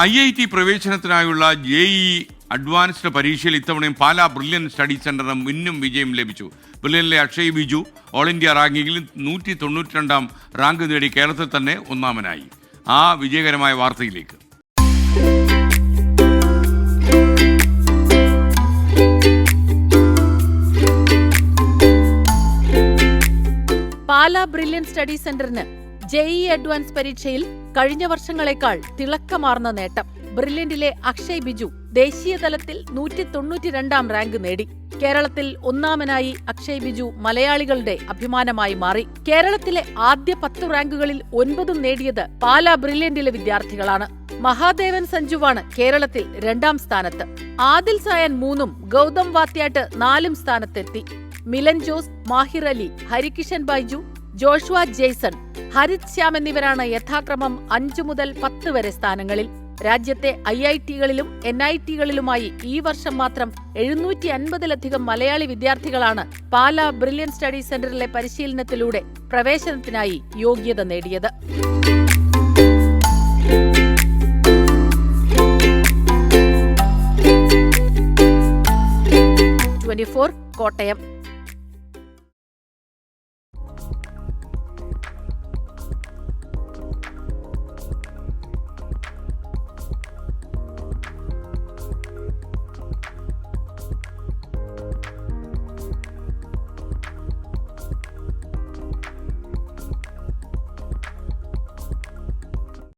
I I T പ്രവേശനത്തിനായുള്ള J E advanced പരീക്ഷയിൽ ഇത്തവണയും പാലാ ബ്രില്യൻ സ്റ്റഡി സെന്ററിന് മുന്നും വിജയം ലഭിച്ചു. ബ്രില്യനിലെ അക്ഷയ് ബിജു ഓൾ ഇന്ത്യ റാങ്കിങ്ങിൽ നൂറ്റി തൊണ്ണൂറ്റി രണ്ടാം റാങ്ക് നേടി കേരളത്തിൽ തന്നെ ഒന്നാമനായി. ആ വിജയകരമായ വാർത്തയിലേക്ക്. പാലാ ബ്രില്യൻ സ്റ്റഡി സെന്ററിന് ജെഇ അഡ്വാൻസ് പരീക്ഷയിൽ കഴിഞ്ഞ വർഷങ്ങളെക്കാൾ തിളക്കമാർന്ന നേട്ടം. ബ്രില്യന്റിലെ അക്ഷയ് ബിജു ദേശീയ തലത്തിൽ നൂറ്റി തൊണ്ണൂറ്റിരണ്ടാം റാങ്ക് നേടി. കേരളത്തിൽ ഒന്നാമനായി അക്ഷയ് ബിജു മലയാളികളുടെ അഭിമാനമായി മാറി. കേരളത്തിലെ ആദ്യ പത്ത് റാങ്കുകളിൽ ഒൻപതും നേടിയത് പാലാ ബ്രില്യന്റിലെ വിദ്യാർത്ഥികളാണ്. മഹാദേവൻ സഞ്ജുവാണ് കേരളത്തിൽ രണ്ടാം സ്ഥാനത്ത്. ആദിൽ സായൻ മൂന്നും ഗൗതം വാത്യാട്ട് നാലും സ്ഥാനത്തെത്തി. മിലൻ ജോസ് മാഹിർ അലി ഹരികിഷൻ ബൈജു ജോഷുവ ജെയ്സൺ ഹരിത് ശ്യാം എന്നിവരാണ് യഥാക്രമം അഞ്ചു മുതൽ പത്ത് വരെ സ്ഥാനങ്ങളിൽ. രാജ്യത്തെ ഐ ഐ ടികളിലും എൻ ഐ ടികളിലുമായി ഈ വർഷം മാത്രം എഴുന്നൂറ്റി അൻപതിലധികം മലയാളി വിദ്യാർത്ഥികളാണ് പാലാ ബ്രില്യൻ സ്റ്റഡി സെന്ററിലെ പരിശീലനത്തിലൂടെ പ്രവേശനത്തിനായി യോഗ്യത നേടിയത്. കോട്ടയം.